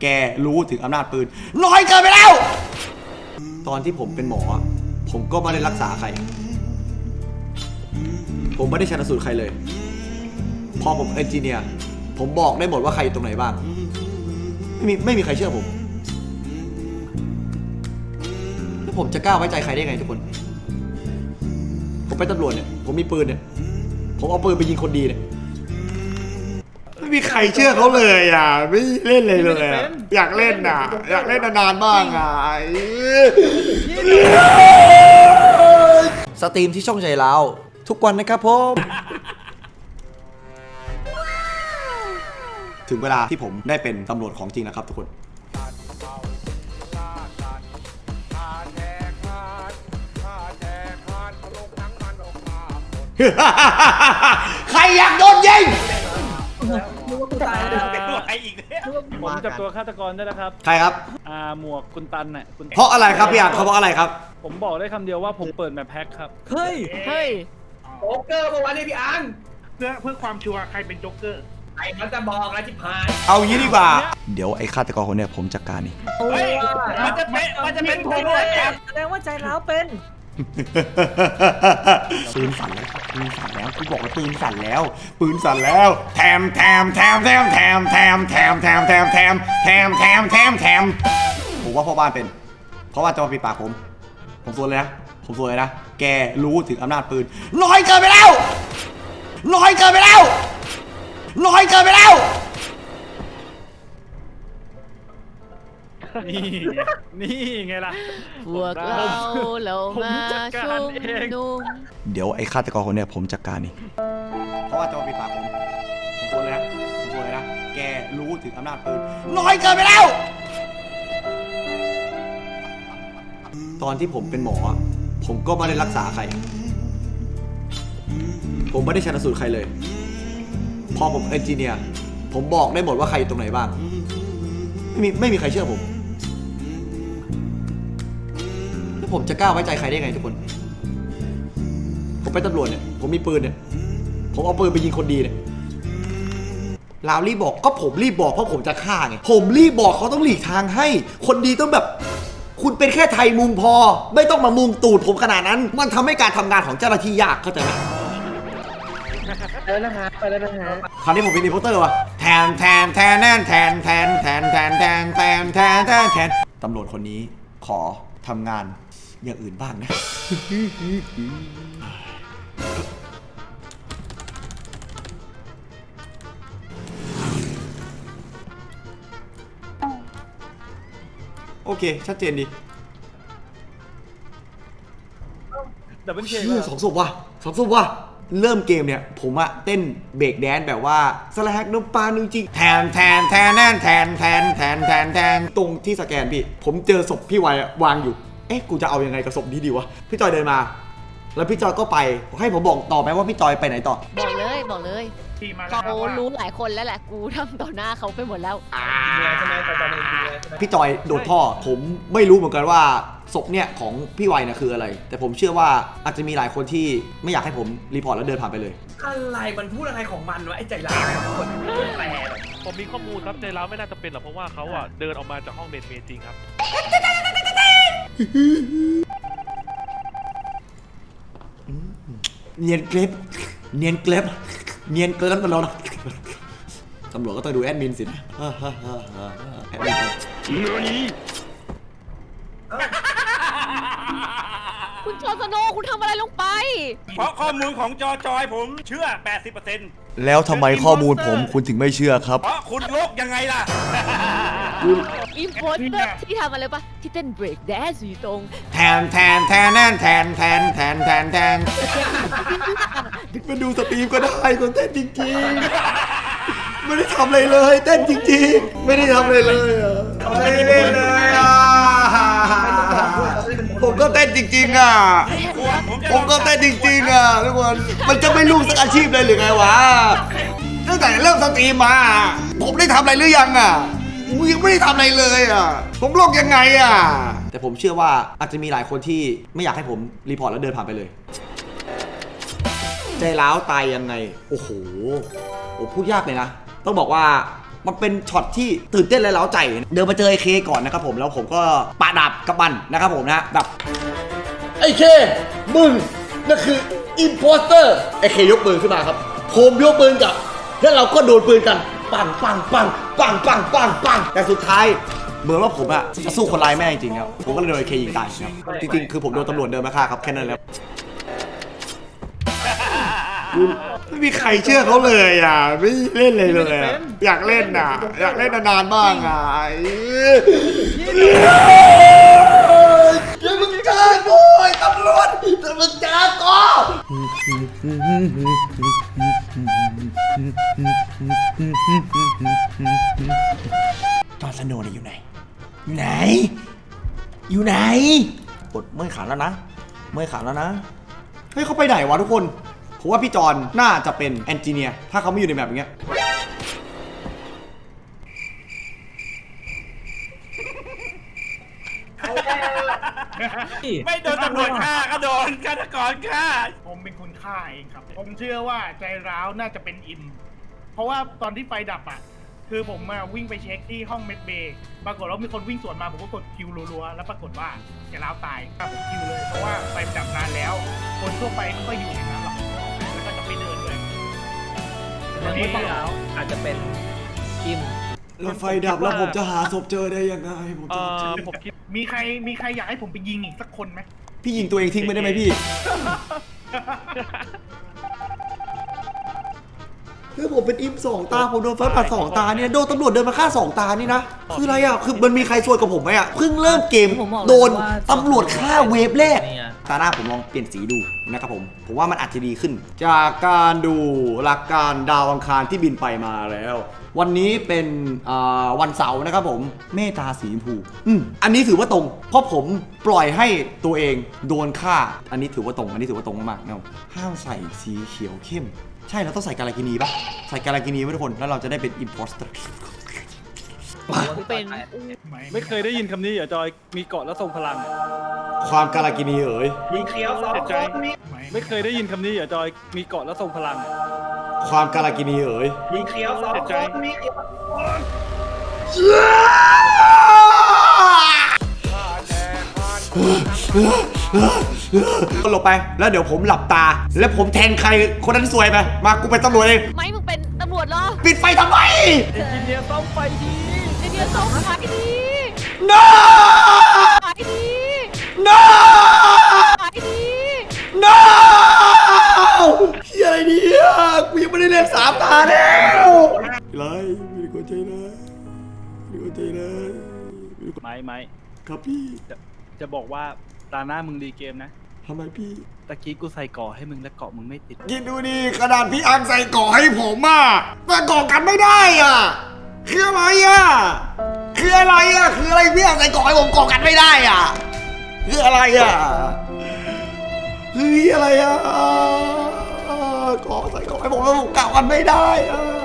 แกรู้ถึงอำนาจปืน น้อยเกินไปแล้ว ตอนที่ผมเป็นหมอ ผมก็ไม่ได้รักษาใคร ผมไม่ได้ชันสูตรใครเลย พอผมเอนจิเนียร์ผมบอกได้หมดว่าใครอยู่ตรงไหนบ้าง ไม่มีไม่มีใครเชื่อผม แล้วผมจะกล้าไว้ใจใครได้ไงทุกคน ผมเป็นตำรวจเนี่ย ผมมีปืนเนี่ย ผมเอาปืนไปยิงคนดีเนี่ย ม่มีใครเชื่อเขาเลยอะ ไม่เล่นเลยเลยอะอยากเล่นอะ อยากเล่นนานๆบ้างอะสตรีมที่ช่องใจเราทุกวันนะครับผมถึงเวลาที่ผมได้เป็นตำรวจของจริงนะครับทุกคนใครอยากโดนยิง ผมจับตัวฆาตกรได้แล้วครับใครครับ อ่าหมวกคุณตันน่ะคุณเพราะอะไรครับพี่อาร์ตเขาเพราะอะไรครับ ผมบอกได้คำเดียวว่าผมเปิดแมปแพ็คครับ เฮ้ย เฮ้ยโจ๊กเกอร์เมื่อวานนี้พี่อังเพื่อเพื่อความชัวร์ใครเป็นโจ๊กเกอร์ไอ้มันจะบอกนะที่พายเอางี้ดีกว่า เดี๋ยวไอ้ฆาตกรคนเนี้ยผมจัดการนี่ เฮ้ยมันจะเป็นมันจะเป็นผมเลยครับแสดงว่าใจร้าวเป็น ปืนสั่นแล้วปืนสั่นแล้วกูบอกว่าปืนสั่นแล้ว ปืนสั่นแล้ว แถมแถมแถมแถมแถมแถมแถมแถมแถมแถมแถมแถมแถมแถมผมว่าพ่อบ้านเป็นเพราะว่าจะมาปิดปากผม ผมสวนเลยนะผมสวนเลยนะแกรู้ถึงอำนาจปืนน้อยเกินไปแล้วน้อยเกินไปแล้วน้อยเกินไปแล้ว นี่ไงนี่ไงล่ะ พวกเราเราผมมาจัดกาชุรมเองนุมเดี๋ยวไอ้ฆาตกรคนเนี้ยผมจัดการนี่เพราะว่าจะมาปิดปากผมผมสวนเลยนะผมสวนเลยนะ แกรู้ถึงอำนาจปืนน้อยเกินไปแล้ว ตอนที่ผมเป็นหมออะผมก็ไม่ได้รักษาใคร ผมไม่ได้ชันสูตรใครเลย พอผมเอนจิเนียร์ ผมบอกได้หมดว่าใครอยู่ตรงไหนบ้าง ไม่มีไม่มีใครเชื่อผม แล้วผมจะกล้าไว้ใจใครได้ไงทุกคน ผมเป็นตำรวจเนี่ย ผมมีปืนเนี่ย ผมเอาปืนไปยิงคนดีเนี่ยลาวรีบบอกก็ผมรีบบอกเพราะผมจะฆ่าไง ผมรีบบอกเขาต้องหลีกทางให้ คนดีต้องแบบ คุณเป็นแค่ไทยมุงพอ ไม่ต้องมามุงตูดผมขนาดนั้น มันทำให้การทำงานของเจ้าหน้าที่ยากเข้าใจไหมไปแล้วนะฮะไปแล้วนะฮะคราวนี้ผมเป็นรีโพสเตอร์ว่ะแทนแทนแทนแทนแทนแทนแทนแทนแทนแทนแทนแทนแทนตำรวจคนนี้ขอทำงาน อย่างอื่นบ้างนะโอเค ชัดเจนดีดับเบิลเสองศพว่ะสองศพว่ะเริ่มเกมเนี่ย ผมอะเต้นเบรกแดนแบบว่าสลักน้ปลาจริงแทนแทนแทนแน่นแทนแทนแทนแทนแทนตรงที่สแกนพี่ ผมเจอศพพี่ไววางอยู่ เอ๊ะกูจะเอายังไงกับศพนี้ดีวะพี่จอยเดินมา แล้วพี่จอยก็ไปให้ผมบอกต่อไหมว่าพี่จอยไปไหนต่อ บอกเลยบอกเลยที่มาแล้วเขาว่ารู้หลายคนแล้วแหละกูทำต่อหน้าเขาไปหมดแล้วใช่ไหมตอนตอนนี้ดีเลยใช่ไหมพี่จอยโดดท่อ ผมไม่รู้เหมือนกันว่าศพเนี่ยของพี่ไวเนี่ยคืออะไร แต่ผมเชื่อว่าอาจจะมีหลายคนที่ไม่อยากให้ผมรีพอร์ตแล้วเดินผ่านไปเลย อะไรมันพูดอะไรของมันวะไอ้ใจร้ายคนแปลแบบผมมีข้อมูลครับใจร้าวไม่น่าจะเป็นหรอกเพราะว่าเขาอะเดินออกมาจากห้องเดทเมย์จริงครับ เนียนเกล็บเนียนเกล็บเนียนเกล็บตลอดตำรวจก็ต้องดูแอดมินสินะแอดมิน คุณจอร์น สโนว์คุณทำอะไรลงไป เพราะข้อมูลของจอจอยผมเชื่อ 80%แล้วทำไมข้อมูลผมคุณถึงไม่เชื่อครับเพราะคุณโลกยังไงล่ะ อิมโพสเตอร์ที่ทำอะไรปะที่เต้นเบรกแดนซ์อยู่ตรงแทนแทนแทนแทนแทนแทนแทนแทนแทนไปดูสตรีมก็ได้คนเต้นจริงๆ ไม่ได้ทำอะไรเลย เต้นจริงๆ ไม่ได้ทำอะไรเลยอะไม่ได้เล่นเลยอะ ผมก็เต้นจริงๆอะ ผมก็เต้นจริงๆอะทุกคน มันจะไม่รู้สักอาชีพเลยหรือไงวะ ตั้งแต่เริ่มสตรีมมา ผมได้ทำอะไรหรือยังอะผมยังไม่ได้ทำอะไรเลยอะ ผมโลกยังไงอะ แต่ผมเชื่อว่าอาจจะมีหลายคนที่ไม่อยากให้ผมรีพอร์ตแล้วเดินผ่านไปเลย ใจร้าวตายยังไง โอ้โห โอ้พูดยากเลยนะ ต้องบอกว่า มันเป็นช็อตที่ตื่นเต้นและเล้าใจ เดินมาเจอไอเคก่อนนะครับผมแล้วผมก็ปะดับกับมันนะครับผมนะแบบไอ้เคมึงนั่นคืออิมโพสเตอร์ไอ้เคยกปืนขึ้นมาครับผมยกปืนกลับ แล้วเราก็โดนปืนกันปังปังปังปังปังปังปังแต่สุดท้ายเหมือนว่าผมอะจะสู้คนร้ายไม่ได้จริงๆครับผมก็เลยโดนไอ้เคยิงตายครับจริงๆคือผมโดนตำรวจเดินมาฆ่าครับแค่นั้นแหล้ว ไม่มีใครเชื่อเขาเลยอะ ไม่เล่นเลยเลยอะอยากเล่นอะ อยากเล่นนานๆบ้างอะจะมึงจ้าโอยตำรวจจะมึงจ้าก็จอร์นสโนว์เนี่ยอยู่ไหน อยู่ไหน อยู่ไหนปวดเมื่อยขาแล้วนะ เมื่อยขาแล้วนะ เฮ้ยเขาไปไหนวะทุกคน ผมว่าพี่จอนน่าจะเป็นแอนจิเนียร์ถ้าเขาไม่อยู่ในแบบอย่างเงี้ยไม่โดนตำรวจฆ่าก็โดนฆาตกรฆ่า ผมเป็นคนฆ่าเองครับ ผมเชื่อว่าใจร้าวน่าจะเป็นอิม เพราะว่าตอนที่ไฟดับอะ คือผมมาวิ่งไปเช็คที่ห้องเมดเบย์ปรากฏว่ามีคนวิ่งสวนมาผมก็กดคิวรัวๆ แล้วปรากฏว่าใจร้าวตายครับผมคิวเลย เพราะว่าไฟดับนานแล้ว คนทั่วไปไม่ค่อยอยู่อย่างนั้นหรอ ยังไม่ต้องแล้วอาจจะเป็นอิมรถไฟดับแล้วผมจะหาศพเจอได้ยังไงผมเอจะอผมคิดมีใครมีใครอยากให้ผมไปยิงอีกสักคนไหมพี่ยิงตัวเองทิ้งไปได้ไหมพี่ คือผมเป็นอิมสองตาผมโดนฟ้าปัดสองตาเนี่ยโดนตำรวจเดินมาฆ่าสองตานี่นะคืออะไรอะคือมันมีใครซวยกับผมไหมอะเพิ่งเริ่มเกมผมบอกเลยโดนว่า ตำรวจฆ่าเวฟแรก นี่ไง ตาหน้าผมลองเปลี่ยนสีดูนะครับผม ผมว่ามันอาจจะดีขึ้น จากการดูหลักการดาวอังคารที่บินไปมาแล้ว วันนี้เป็นอ่าวันเสาร์นะครับผมเมตตาสีชมพูอืมอันนี้ถือว่าตรง เพราะผมปล่อยให้ตัวเองโดนฆ่า อันนี้ถือว่าตรง อันนี้ถือว่าตรงมากๆนะครับห้ามใส่สีเขียวเข้ม ใช่เราต้องใส่กาลากินีปะใส่กาลากินีไว้ทุกคน แล้วเราจะได้เป็นอิมพอสเตอร์เป็นไม่เคยได้ยินคำนี้เหรอจอยมีเกาะแล้วทรงพลัง ความกาลากินีเอ๋ยมีเคียวสองคนมีไม่เคยได้ยินคำนี้เหรอจอยมีเกาะแล้วทรงพลัง ความกาลากินีเอ๋ยมีเคียวสองคนมีเคียว หลบไป แล้วเดี๋ยวผมหลับตา แล้วผมแทงใครคนนั้นสวยไป มากูเป็นตำรวจเอง ไม่มึงเป็นตำรวจเหรอปิดไฟทำไม เอนจิเนียร์ต้องไปดีไอเดียส่งขายดี no ขายดี no ขายดี no เฮียอะไรเนี่ยกูยังไม่ได้เล่นสามตาแล้วไรมีคนใจร้ายมีคนใจร้ายไม่ไม่ครับพี่ จะจะบอกว่า ตาหน้ามึงดีเกมนะทำไมพี่ ตะกี้กูใส่เกาะให้มึงแล้วเกาะมึงไม่ติดคิดดูดิขนาดพี่อังใส่ก่อให้ผมอะแต่ก่อกันไม่ได้อะคืออะไรอะคืออะไรอะคืออะไรพี่อังใส่ก่อให้ผมก่อกันไม่ได้อะคืออะไรอะเฮ้ยอะไรอะก่อใส่ก่อให้ผมแล้วผมก่อกันไม่ได้อะ